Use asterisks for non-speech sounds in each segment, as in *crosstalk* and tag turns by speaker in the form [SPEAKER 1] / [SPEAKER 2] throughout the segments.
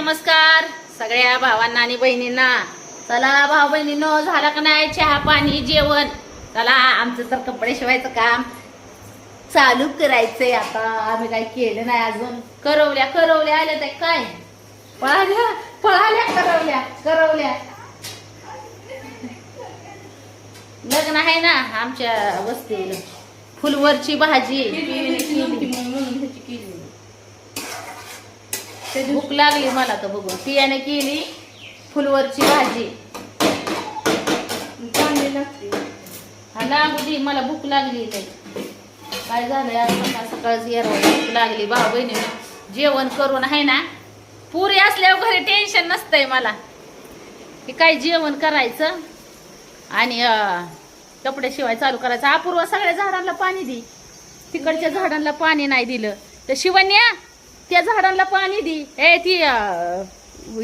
[SPEAKER 1] नमस्कार. सगळ्या भावांना आणि बहिणींना. चला भाऊ बहिणीनो झालं का नाही चहा पाणी जेवण? चला आमचं तर कपडे शिवायचं काम. चालू करायचंय आता. आम्ही काही केलं नाही अजून. करवल्या करवल्या आल्या त्या काय? पळाल्या पळाल्या करवल्या करवल्या. लग्न आहे ना आमच्या वस्तीला. फुलवरची भाजी. भूक लागली मला तर बघून. पियाने केली फुलवरची भाजी. हा लागू दे मला भूक लागली नाही काय झालं आज सकाळच येरवळ भूक लागली. भाऊ बहिणी जेवण करून आहे ना पुरी असल्यावर घरी टेन्शन नसतंय मला. की काय जेवण करायचं? आणि कपडे शिवाय चालू करायचं. अपूर्व सगळ्या झाडांना पाणी दे. तिकडच्या झाडांना पाणी नाही दिलं. तर शिवण्या त्या झाडांना पाणी दे. ए ती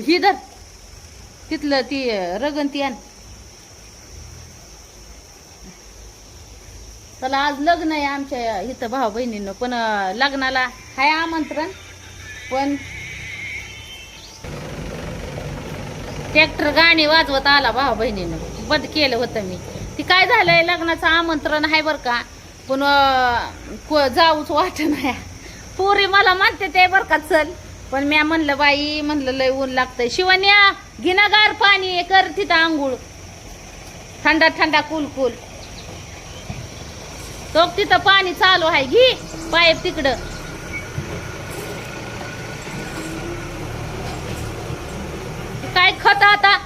[SPEAKER 1] ही धर. तिथलं ती अं, रगन ती आण. चला आज लग्न आहे आमच्या इथं भाऊ बहिणीनं पण लग्नाला हाय आमंत्रण पण ट्रॅक्टर गाणी वाजवत आला भाऊ बहिणीनं. बंद केलं होतं मी. ती काय झालंय लग्नाचं आमंत्रण आहे बरं का पण जाऊच वाट नाही. पोरी मला म्हणते ते बरं का चल. पण म्या म्हणलं बाई म्हणलं लय ऊन लागतंय. शिवण्या घिनागार पाणी कर तिथं आंघोळ. थंडा थंडा कुल कुल. तो तिथं पाणी चालू आहे घी. पाईप तिकडं. काय खत आता?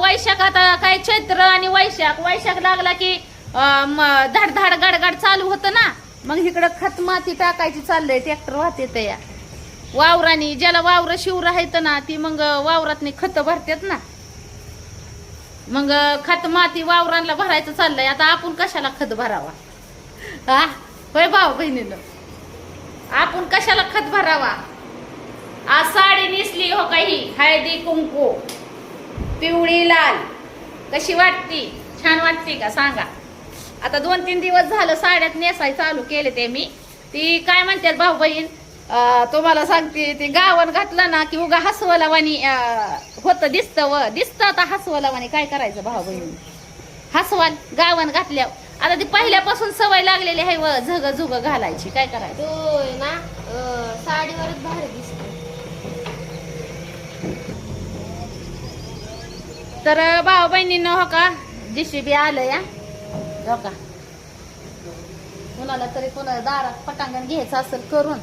[SPEAKER 1] वैशाख आता काय चैत्र आणि वैशाख? वैशाख लागला की अं, धाड धाड गडगड चालू होतं ना? मग इकडं खत माती टाकायची चाललंय ट्रॅक्टर वाहते या. वावरानी ज्याला वावर शिवर आहेत ना ती मग वावरात खत भरतात ना. मग खत माती वावरांना भरायचं चाललंय आता आपण कशाला खत भरावा? हा होय भाऊ बहिणीनं. आपण कशाला खत भरावा? आज साडी नेसली हो काही हळदी कुंकू. पिवळी लाल. कशी वाटती? छान वाटते का? सांगा. आता दोन तीन दिवस झालं साड्यात नेसाय चालू केले ते मी. ती काय म्हणतात भाऊ बहीण तुम्हाला सांगते ते गावन घातलं ना की उगा हसवलावानी होतं दिसतं व दिसतं आता हसवलावानी काय करायचं भाऊ बहीण? हसवाल गावन घातल्यावर. आता ती पहिल्यापासून सवय लागलेली आहे व झग झुग घालायची. काय करायचं?
[SPEAKER 2] ना? साडीवरच भारी दिसतो.
[SPEAKER 1] तर भाऊ बहिणींनो हो का? जीसीबी आलं या हो का? कुणाला तरी कोणाला दारात पटांगण घ्यायचं असेल करून.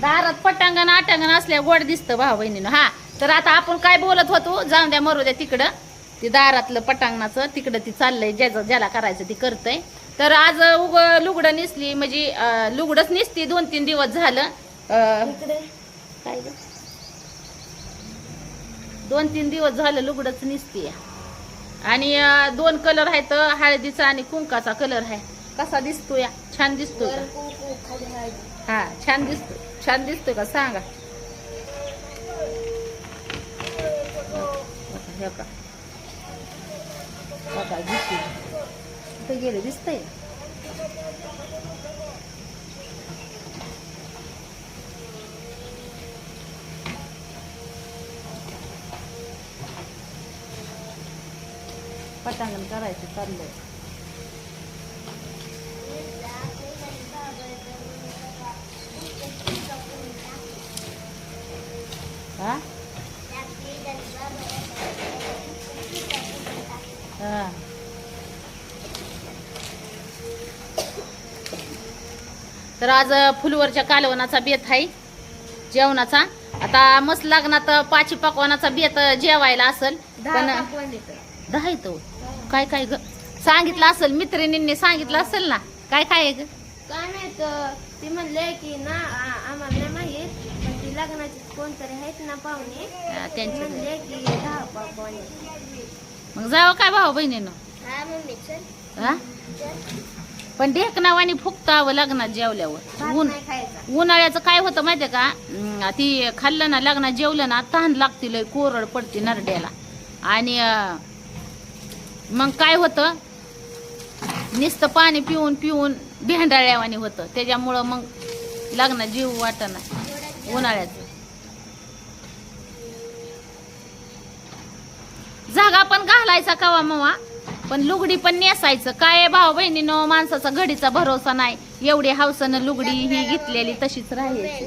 [SPEAKER 1] दारात पटांगण आटांगण असल्या गोड दिसतं भाऊ बहिणीनं. हा तर आता आपण काय बोलत होतो? जाऊन द्या मरू द्या तिकडं. ती दारातलं पटांगणाचं तिकडं ती चाललंय ज्याचं ज्याला करायचं ती करतंय. तर आज उग लुगडं निसली म्हणजे लुगडंच निसती दोन तीन दिवस झालं. काय दोन तीन दिवस झालं लुगडंच निसती. आणि दोन कलर आहेत हळदीचा आणि कुंकाचा कलर आहे. कसा दिसतो या छान
[SPEAKER 2] हळदी.
[SPEAKER 1] हा छान दिसतो छान दिसतोय का? सांगा. बघा दिसते कुठे गेले दिसतंय पटांगण करायचं चाललंय हा हा तर आज फुलवरच्या कालवणाचा बेत आहे जेवणाचा. आता मस्त लग्नात पाची पकवानाचा बेत जेवायला असेल.
[SPEAKER 2] दहा
[SPEAKER 1] पण दहा येतो काय काय ग? सांगितलं असेल मित्रिणींनी सांगितलं असेल ना. काय काय आहे ग?
[SPEAKER 2] काय माहीत ती म्हणले की ना आम्हाला नाही माहीत पण ती लग्नाची कोणतरी आहेत ना पाहुणे.
[SPEAKER 1] हा, त्यांचे
[SPEAKER 2] म्हणले की दहा पकवान.
[SPEAKER 1] मग जावं काय भाऊ बहिणीनं?
[SPEAKER 2] हा मम्मी चल.
[SPEAKER 1] हा? पण ढेकणावानी फुकतावं लग्नात जेवल्यावर. ऊन उन्हाळ्याचं काय होतं माहितीये का? अं, ती खाल्लं ना लग्नात जेवलं ना तहान लागते लय कोरड पडते नरड्याला. आणि अं, मग काय होतं? नुसतं पाणी पिऊन पिऊन भेंडाळ्यावानी होतं. त्याच्यामुळं मग लग्नात जीव वाटना उन्हाळ्याचं. जागा पण घालायचा कवा मवा. पण लुगडी पण नेसायचं. काय भाऊ बहिणीनो माणसाचा घडीचा भरोसा नाही. एवढी हावसानं लुगडी ही घेतलेली तशीच राहायची.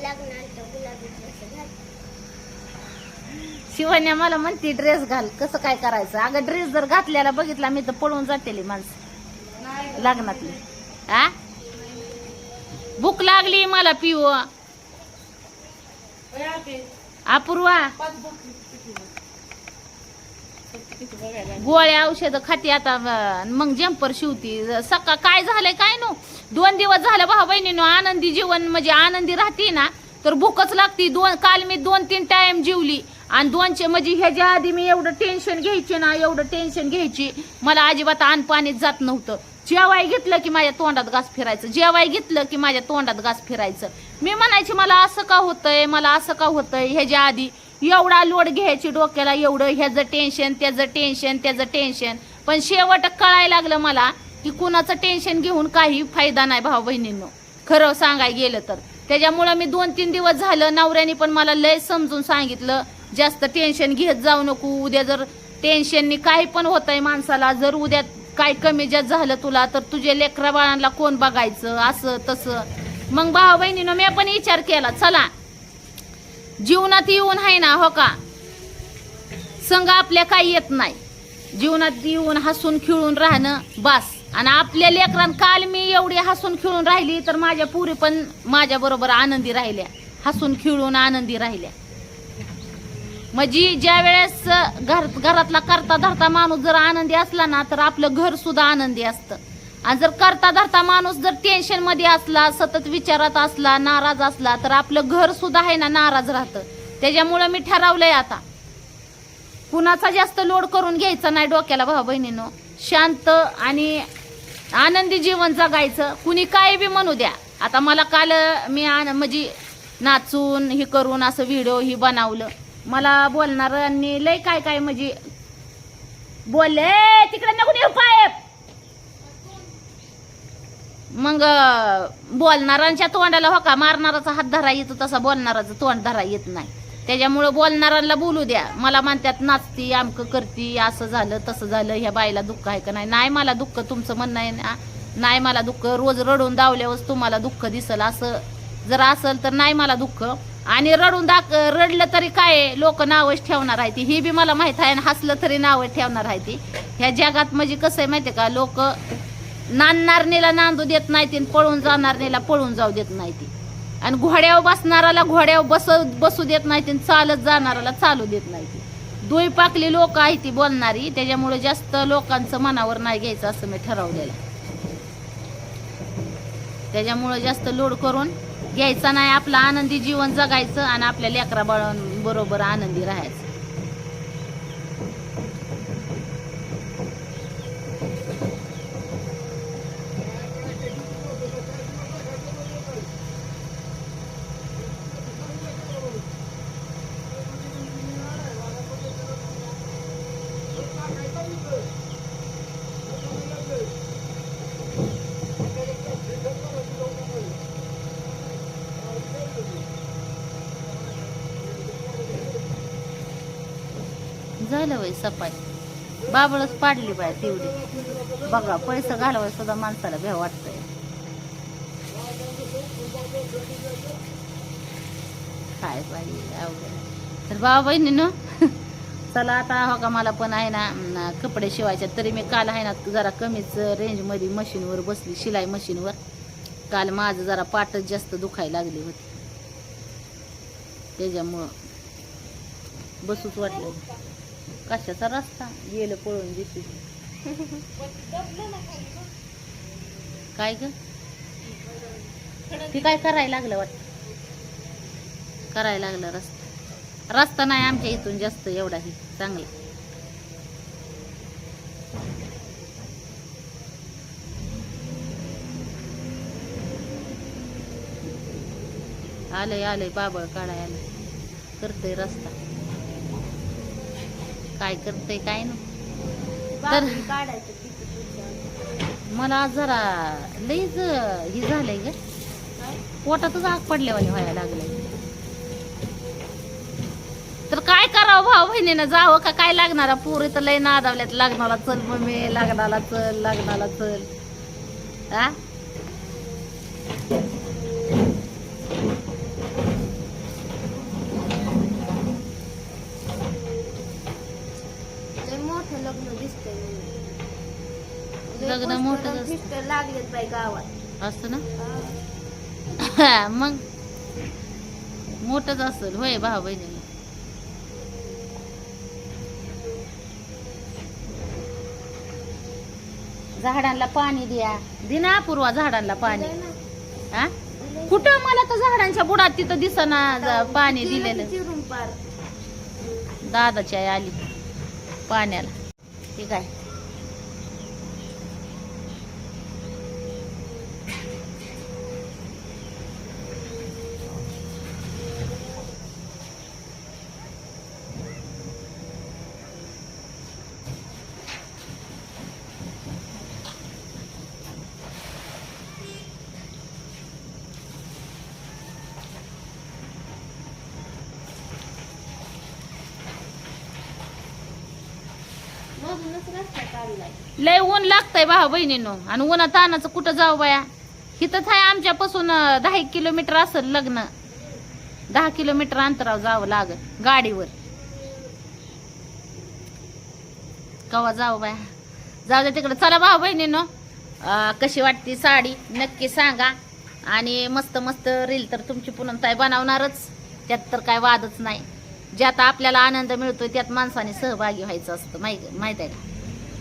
[SPEAKER 1] शिवण्या मला म्हणते ड्रेस घाल. कसं काय करायचं? अगं ड्रेस जर घातल्याला बघितला मी तर पळून जातेली माणसं. लग्नातली आ? भूक लागली मला पिऊ. अपूर्वा. गोळ्या औषध खाती आता मग जम्पर शिवती. सकाळ काय झालंय काय नो? दोन दिवस झालं भाऊ बहिणीनो आनंदी जीवन म्हणजे आनंदी राहते ना तर भूकच लागती. दोन काल मी दोन तीन टाइम जिवली. आणि दोनशे म्हणजे ह्याच्या आधी मी एवढं टेन्शन घ्यायची ना एवढं टेन्शन घ्यायची मला अजिबात आण पाणीच जात नव्हतं. जेवाय घेतलं की माझ्या तोंडात घास फिरायचं. जेवाय घेतलं की माझ्या तोंडात घास फिरायचं. मी म्हणायची मला असं का होतंय? मला असं का होतंय? ह्याच्या आधी एवढा लोड घ्यायची डोक्याला एवढं ह्याचं टेन्शन त्याचं टेन्शन त्याचं टेन्शन पण शेवट कळायला लागलं मला की कुणाचं टेन्शन घेऊन काही फायदा नाही भाऊ बहिणींनो. खरं सांगाय गेलं तर. त्याच्यामुळं मी दोन तीन दिवस झालं नवऱ्याने पण मला लय समजून सांगितलं जास्त टेन्शन घेत जाऊ नको उद्या जर टेन्शननी काही पण होतंय माणसाला जर उद्या काय कमी जास्त झालं तुला तर तुझ्या लेकरा बाळांना कोण बघायचं? असं तसं. मग भाऊ बहिणीनं मी पण विचार केला चला. जीवनात येऊन आहे ना हो का? संघ आपल्या काही येत नाही. जीवनात येऊन हसून खिळून राहणं बास. आणि आपल्या लेकरां काल मी एवढी हसून खिळून राहिली तर माझ्या पुरी पण माझ्याबरोबर आनंदी राहिल्या. हसून खिळून आनंदी राहिल्या. म्हणजे ज्या वेळेस घर घरातला करता धरता माणूस जर आनंदी असला ना तर आपलं घर सुद्धा आनंदी असतं. आणि जर करता धरता माणूस जर टेन्शनमध्ये असला सतत विचारात असला नाराज असला तर आपलं घर सुद्धा आहे ना नाराज राहतं. त्याच्यामुळं मी ठरवलंय आता. कुणाचा जास्त लोड करून घ्यायचा नाही डोक्याला भाऊ बहिणीनो. शांत आणि आनंदी जीवन जगायचं. कुणी काय बी म्हणू द्या. आता मला काल मी आन- म्हणजे नाचून हे करून असं व्हिडिओ ही बनवलं. मला बोलणाऱ्यांनी लय काय काय म्हणजे बोलले तिकडे नको पाय. मग बोलणाऱ्यांच्या तोंडाला होका मारणाराचा हात धरा येतो तसा बोलणाराचं तोंड धरा येत नाही. त्याच्यामुळं बोलणाऱ्यांना बोलू द्या. मला म्हणतात नाचती आमकं करती असं झालं तसं झालं ह्या बाईला दुःख आहे का नाही? नाही मला दुःख तुमचं म्हणणं आहे ना? नाही मला दुःख रोज रडून दावल्यावर तुम्हाला दुःख दिसल असं जर असेल तर नाही मला दुःख. आणि रडून दाख रडलं तरी काय लोक नावच ठेवणार आहे ती? ही बी मला माहीत आहे आणि हसलं तरी नावच ठेवणार आहे ती. ह्या जगात म्हणजे कसं आहे माहितीये का? लोक नांदणारणीला नांदू देत नाही ती पळून जाणारणीला पळून जाऊ देत नाही ती आणि घोड्यावर बसणाराला घोड्यावर बस बसू देत नाही ती चालत जाणाराला चालू देत नाही ती दुई पाकली लोक आहे ती बोलणारी त्याच्यामुळे जास्त लोकांचं मनावर नाही घ्यायचं असं मी ठरवलेलं. त्याच्यामुळं जास्त लोड करून घ्यायचा नाही आपलं आनंदी जीवन जगायचं आणि आपल्या लेकरा बरोबर आनंदी राहायचं. झालं वय सफाई. बाबळच पाडली बाय तेवढी. बघा पैसा घालवाय सुद्धा माणसाला भ्या वाटतंय. काय पाहिजे अवघड. तर बाबा बहिणीनं चला आता हो का मला पण आहे ना कपडे शिवायच्या तरी मी काल आहे ना जरा कमीच रेंजमध्ये मशीनवर बसली शिलाई मशीनवर. काल माझं जरा पाटच जास्त दुखायला लागली होती. त्याच्यामुळं बसूच वाटलं कशाचा रस्ता? गेलं पळून दिसू काय ग? ती काय करायला लागलं वाटत? करायला लागलं रस्ता. रस्ता नाही आमच्या इथून जास्त एवढाही चांगला. आलंय आलंय बाबळ काढाय आलं करतोय रस्ता. काय करतय काय ना
[SPEAKER 2] पुढच्या
[SPEAKER 1] मला जरा लईच हे झालंय ग? पोटातच आग पडल्यावानी व्हायला लागलंय. तर काय करावं भाऊ बहिणीनं? जावं का? काय लागणार? पोरी तर लय नादावल्यात. लग्नाला चल मम्मी लग्नाला चल लग्नाला चल. हा
[SPEAKER 2] लय मोठं लग्न दिसतंय म्हणून. लय
[SPEAKER 1] लग्न
[SPEAKER 2] poster लागलेत बाई गावात.
[SPEAKER 1] असतं ना. *laughs* मग? मोठच असेल होय भाऊ बहिणीला झाडांना पाणी द्या. दिना पूर्वा झाडांना पाणी. हा. कुठं? मला तर झाडांच्या बुडात तिथं दिसना पाणी
[SPEAKER 2] दिलं
[SPEAKER 1] दिलेलं. दादाची आई आली पाण्याला. ठीक आहे लय ऊन लागतंय भाऊ बहिणीनो. आणि उन्हा तानाचं कुठं जाऊ बाया? हिथंच आहे आमच्यापासून दहा एक किलोमीटर असेल लग्न. दहा किलोमीटर अंतरावर जावं लागल गाडीवर. कवा जाऊ बाया? जाऊ दे तिकडे. चला भाऊ बहिणीनो कशी वाटते साडी? नक्की सांगा. आणि मस्त मस्त रील तर तुमची पुनमताई बनवणारच. त्यात तर काय वादच नाही. ज्यात आपल्याला आनंद मिळतोय त्यात माणसाने सहभागी व्हायचं असतं माहिती आहे का?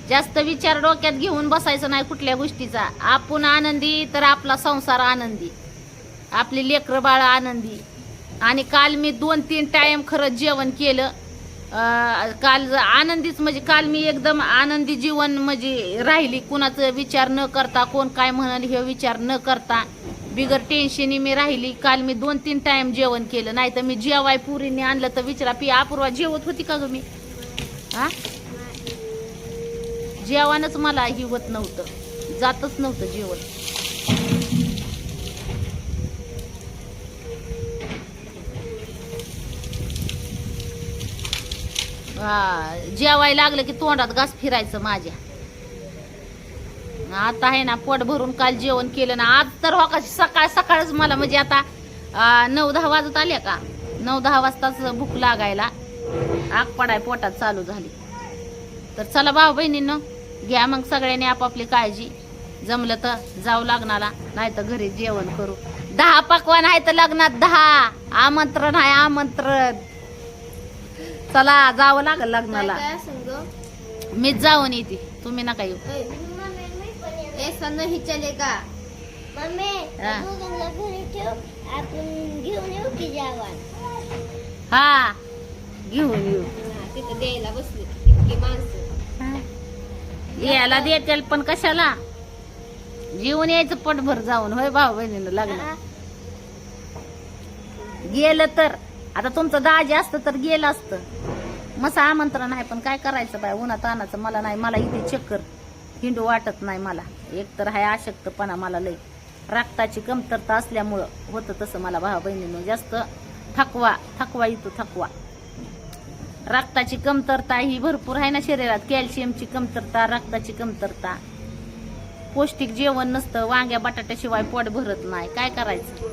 [SPEAKER 1] जास्त विचार डोक्यात घेऊन बसायचं नाही कुठल्या गोष्टीचा. आपण आनंदी तर आपला संसार आनंदी. आपली लेकरं बाळ आनंदी. आणि काल मी दोन तीन टाईम खरंच जेवण केलं. काल आनंदीच म्हणजे काल मी एकदम आनंदी जीवन म्हणजे राहिली. कुणाचं विचार न करता कोण काय म्हणाल हे विचार न करता बिगर टेन्शनी मी राहिली. काल मी दोन तीन टाईम जेवण केलं. नाही तर मी जेवाय पुरीने आणलं तर विचारा पी अपूर्वा जेवत होती का ग मी? हा जेवणच मला ही होत नव्हतं. जातच नव्हतं जेवण. हा, जेवाय लागलं की तोंडात घास फिरायचं माझ्या. आता आहे ना पोट भरून काल जेवण केलं ना आज तर हो का सकाळ सकाळच मला म्हणजे आता नऊ दहा वाजत आल्या का? नऊ दहा वाजताच भूक लागायला. आग पडाय पोटात चालू झाली. तर चला भाऊ बहिणीनं घ्या मग सगळ्यांनी आपापली काळजी. जमलं तर जाऊ लग्नाला नाही तर घरी जेवण करू. दहा पकवान आहे तर लग्नात दहा. आमंत्रण आहे आमंत्रण. चला जावं लागल लग्नाला. मीच जाऊन येते. तुम्ही नका येऊ.
[SPEAKER 2] नाही चलेगा मम्मी
[SPEAKER 1] हा.
[SPEAKER 2] दोघांना घरी ठेव आपण घेऊन येऊ की जेवण
[SPEAKER 1] हा. घेऊन येऊ.
[SPEAKER 2] तिथं द्यायला बसली इतकी माणसं.
[SPEAKER 1] यायला देतील पण कशाला? जीवन यायचं पटभर जाऊन होय भाऊ बहिणीनं लग्न. गेलं तर आता तुमचं दाजी असतं तर गेलं असतं. मस्त आमंत्रण आहे पण काय करायचं बाय उन्हा तानाचं मला नाही मला इथे चक्कर. हिंडू वाटत नाही मला. एक तर हाय अशक्तपणा मला लई. रक्ताची कमतरता असल्यामुळं होतं तसं मला भाऊ बहिणीनं. जास्त थकवा थकवा येतो थकवा. रक्ताची कमतरता ही भरपूर आहे ना शरीरात. कॅल्शियमची कमतरता रक्ताची कमतरता. पौष्टिक जेवण नसतं वांग्या बटाट्याशिवाय पोट भरत नाही. काय करायचं?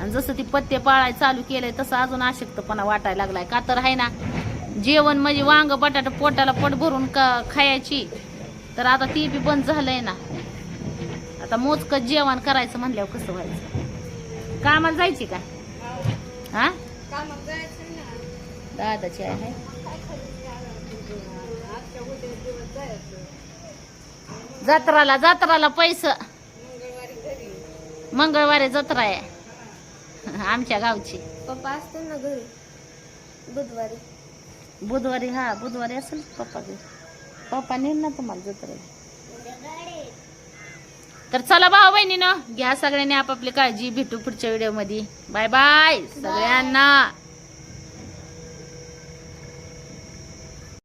[SPEAKER 1] आणि जसं ती पत्ते पाळाय चालू केलंय तसं अजून अशक्तपणा वाटायला लागलाय. का तर आहे ना जेवण म्हणजे वांग बटाटा पोटाला पोट भरून का खायची. तर आता ती बी बंद झालंय ना. आता मोजकं जेवण करायचं म्हणल्यावर कसं व्हायचं? कामाला जायची का? हा? दादाची आहे. जत्राला जत्राला पैसे. मंगळवारी जत्रा आहे. आमच्या गावची.
[SPEAKER 2] पप्पा असते ना घरी? बुधवारी.
[SPEAKER 1] बुधवारी हा बुधवारी असेल पप्पा घरी. पप्पा नेईल ना तुम्हाला जत्रेला. तर चला भाऊ बहिणीनं घ्या सगळ्यांनी आपापली काळजी भेटू पुढच्या व्हिडिओमध्ये. बाय बाय सगळ्यांना.